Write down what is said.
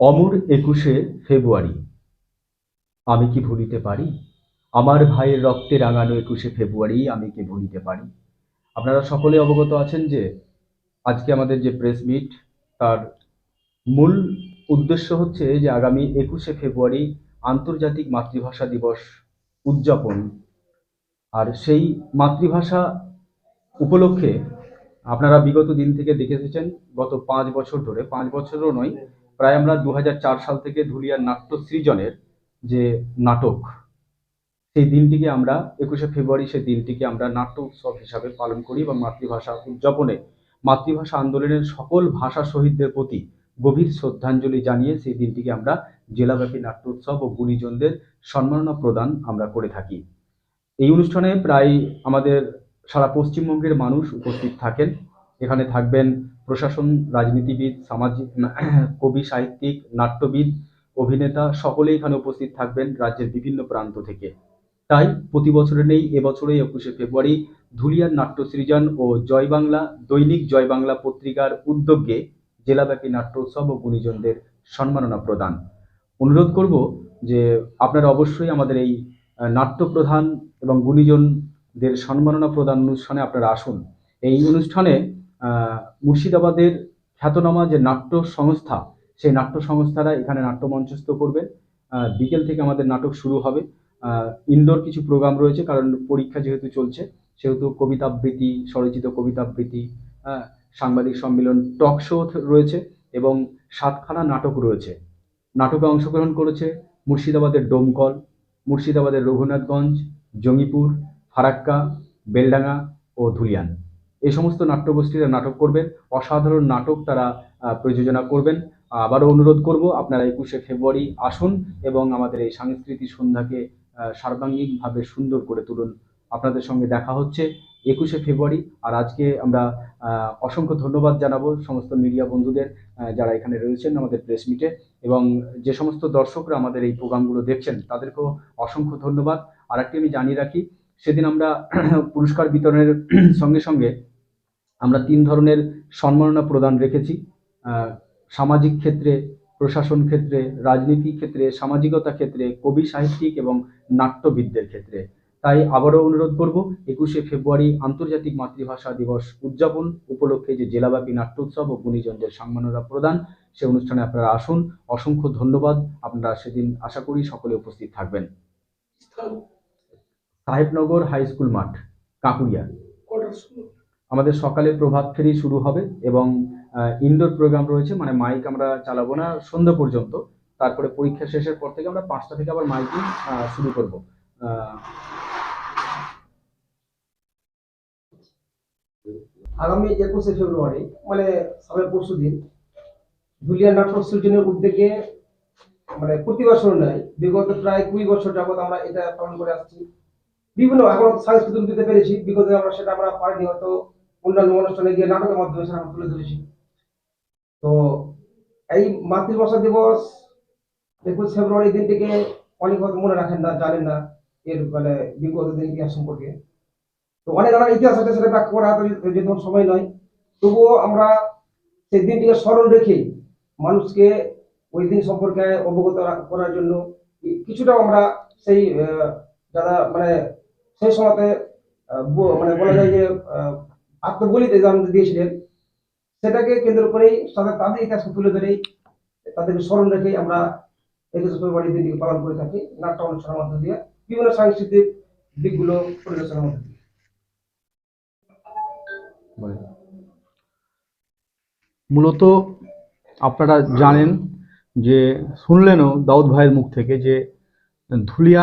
অমর একুশে ফেব্রুয়ারি। আমি কি ভুলিতে পারি? আমার ভাইয়ের রক্তে রাঙানো একুশে ফেব্রুয়ারি আমি কি ভুলিতে পারি? আপনারা সকলে অবগত আছেন যে আজকে আমাদের যে প্রেস মিট তার মূল উদ্দেশ্য হচ্ছে যে আগামী একুশে ফেব্রুয়ারি আন্তর্জাতিক মাতৃভাষা দিবস উদযাপন। আর সেই মাতৃভাষা উপলক্ষে আপনারা বিগত দিন থেকে দেখে এসেছেন, গত পাঁচ বছর ধরে, পাঁচ বছরও নয়, প্রায় আমরা দু হাজার চার সাল থেকে ধুলিয়ার নাট্য সৃজনের যে নাটক, সেই দিনটিকে আমরা একুশে ফেব্রুয়ারি, সেই দিনটিকে আমরা নাট্য উৎসব হিসাবে পালন করি এবং মাতৃভাষা উদযাপনে, মাতৃভাষা আন্দোলনের সকল ভাষা শহীদদের প্রতি গভীর শ্রদ্ধাঞ্জলি জানিয়ে সেই দিনটিকে আমরা জেলাব্যাপী নাট্য উৎসব ও গুণীজনদের সম্মাননা প্রদান আমরা করে থাকি। এই অনুষ্ঠানে প্রায় আমাদের সারা পশ্চিমবঙ্গের মানুষ উপস্থিত থাকেন। এখানে থাকবেন প্রশাসন, রাজনীতিবিদ, সামাজিক, কবি, সাহিত্যিক, নাট্যবিদ, অভিনেতা, সকলেই এখানে উপস্থিত থাকবেন রাজ্যের বিভিন্ন প্রান্ত থেকে। তাই প্রতি বছরে নেই এবছরই একুশে ফেব্রুয়ারি ধুলিয়ার নাট্য সৃজন ও জয় বাংলা, দৈনিক জয় বাংলা পত্রিকার উদ্যোগে জেলাব্যাপী নাট্য উৎসব ও গুণীজনদের সম্মাননা প্রদান। অনুরোধ করব যে আপনারা অবশ্যই আমাদের এই নাট্য প্রধান গুণীজনদের সম্মাননা প্রদান অনুষ্ঠানে আপনারা আসুন। এই অনুষ্ঠানে মুর্শিদাবাদের খ্যাতনামা যে নাট্য সংস্থা, সেই নাট্য সংস্থারা এখানে নাট্য মঞ্চস্থ করবে। বিকেল থেকে আমাদের নাটক শুরু হবে। ইনডোর কিছু প্রোগ্রাম রয়েছে, কারণ পরীক্ষা যেহেতু চলছে, সেহেতু কবিতা আবৃত্তি স্বরচিত কবিতা আবৃত্তি সাংবাদিক সম্মেলন টক শো রয়েছে এবং সাতখানা নাটক রয়েছে। নাটকে অংশগ্রহণ করেছে মুর্শিদাবাদের ডোমকল, মুর্শিদাবাদের রঘুনাথগঞ্জ, জঙ্গিপুর ফারাক্কা, বেলডাঙ্গা ও ধুলিয়ান। এই সমস্ত নাট্যগোষ্ঠীরা নাটক করবেন। অসাধারণ নাটক তারা প্রযোজনা করবেন। আবারও অনুরোধ করব, আপনারা একুশে ফেব্রুয়ারি আসুন এবং আমাদের এই সাংস্কৃতিক সন্ধ্যাকে সার্বাঙ্গিকভাবে সুন্দর করে তুলুন। আপনাদের সঙ্গে দেখা হচ্ছে একুশে ফেব্রুয়ারি। আর আজকে আমরা অসংখ্য ধন্যবাদ জানাব সমস্ত মিডিয়া বন্ধুদের যারা এখানে রয়েছেন আমাদের প্রেস মিটে। এবং যে সমস্ত দর্শকরা আমাদের এই প্রোগ্রামগুলো দেখছেন, তাদেরকেও অসংখ্য ধন্যবাদ। আর একটি আমি জানিয়ে রাখি সেদিন আমরা পুরস্কার বিতরণের সঙ্গে সঙ্গে আমরা তিন ধরনের সম্মাননা প্রদান রেখেছি। সামাজিক ক্ষেত্রে, প্রশাসন ক্ষেত্রে, রাজনীতি ক্ষেত্রে, সামাজিকতা ক্ষেত্রে, কবি সাহিত্যিক এবং নাট্যবিদদের ক্ষেত্রে। তাই আবারও অনুরোধ করব, একুশে ফেব্রুয়ারি আন্তর্জাতিক মাতৃভাষা দিবস উদযাপন উপলক্ষে যে জেলাব্যাপী নাট্য উৎসব ও গুণীজনদের সম্মাননা প্রদান, সে অনুষ্ঠানে আপনারা আসুন। অসংখ্য ধন্যবাদ। আপনারা সেদিন আশা করি সকলে উপস্থিত থাকবেন। সাহেবনগর হাই স্কুল মাঠ কাঁকুড়িয়া। আমাদের সকালে প্রভাত ফেরি শুরু হবে এবং ইনডোর প্রোগ্রাম রয়েছে মানে মাইক আমরা চালাবো না সন্ধ্যা পর্যন্ত। তারপরে পরীক্ষা শেষের পর থেকে আমরা পাঁচটা থেকে আবার মাইকিং শুরু করব। আগামী একুশে ফেব্রুয়ারি মানে সবে পরশু দিন ধুলিয়া নাটক সৃজনের উদ্যোগে মানে প্রতি বছর নয় বিগত প্রায় কুড়ি বছর যাবত আমরা এটা পালন করে আসছি। বিভিন্ন এখন সাংস্কৃতিক দিতে পেরেছি, বিগত আমরা সেটা আমরা পারিনি, হয়তো অন্যান্য অনুষ্ঠানে গিয়ে নাটকের মাধ্যমে সেটা আমরা তুলে ধরেছি। তো এই মাতৃভাষা দিবস, একুশ ফেব্রুয়ারি দিনটিকে অনেক হয়তো মনে রাখেন না, জানেন না এর মানে বিগত দিন ইতিহাস সম্পর্কে। তো অনেক আমার ইতিহাস আছে, সেটা ব্যাখ্যা করা হয়তো যে তখন সময় নয়। তবুও আমরা সেই দিনটিকে স্মরণ রেখে মানুষকে ওই দিন সম্পর্কে অবগত করার জন্য কিছুটা আমরা সেই যারা মানে সেই সময়তে মানে বলা যায় যে আত্মবলিতে দিয়েছিলেন, সেটাকে কেন্দ্র করেই তাদের তাদের ইতিহাসকে তুলে ধরেই তাদেরকে স্মরণ রেখেই আমরা ফেব্রুয়ারি দিনটিকে পালন করে থাকি, নাট্য অনুষ্ঠানের মধ্যে দিয়ে, বিভিন্ন সাংস্কৃতিক দিকগুলো পরিবেশনের মধ্যে দিয়ে। মূলত আপনারা জানেন যে, শুনলেনও দাউদ ভাইয়ের মুখ থেকে যে ধুলিয়া